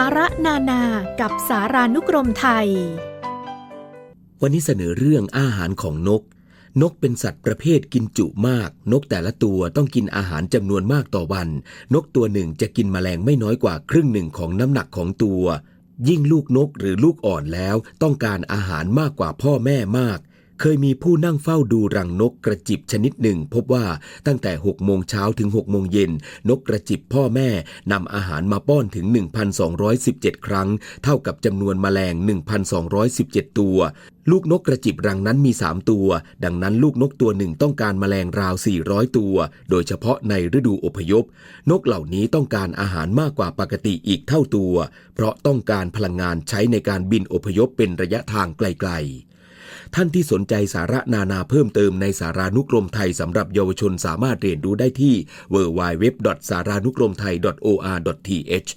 สาระนานากับสารานุกรมไทย วันนี้เสนอเรื่องอาหารของนก นกเป็นสัตว์ประเภทกินจุมาก นกแต่ละตัวต้องกินอาหารจำนวนมากต่อวัน นกตัวหนึ่งจะกินแมลงไม่น้อยกว่าครึ่งหนึ่งของน้ำหนักของตัว ยิ่งลูกนกหรือลูกอ่อนแล้ว ต้องการอาหารมากกว่าพ่อแม่มาก เคยมีผู้นั่งเฝ้าดูรังนกกระจิบชนิดหนึ่ง พบว่าตั้งแต่ 6 โมงเช้าถึง 6 โมงเย็น นกกระจิบพ่อแม่นำอาหารมาป้อนถึง 1,217 ครั้ง เท่ากับจำนวนแมลง 1,217 ตัว ลูกนกกระจิบรังนั้นมี 3 ตัว ดังนั้นลูกนกตัวหนึ่งต้องการแมลงราว 400 ตัว โดยเฉพาะในฤดูอพยพ นกเหล่านี้ต้องการอาหารมากกว่าปกติอีกเท่าตัว เพราะต้องการพลังงานใช้ในการบินอพยพเป็นระยะทางไกลๆ ท่านที่สนใจสาระนานาเพิ่มเติมในสารานุกรมไทยสำหรับเยาวชนสามารถเรียนรู้ได้ที่ www.saranukromthai.or.th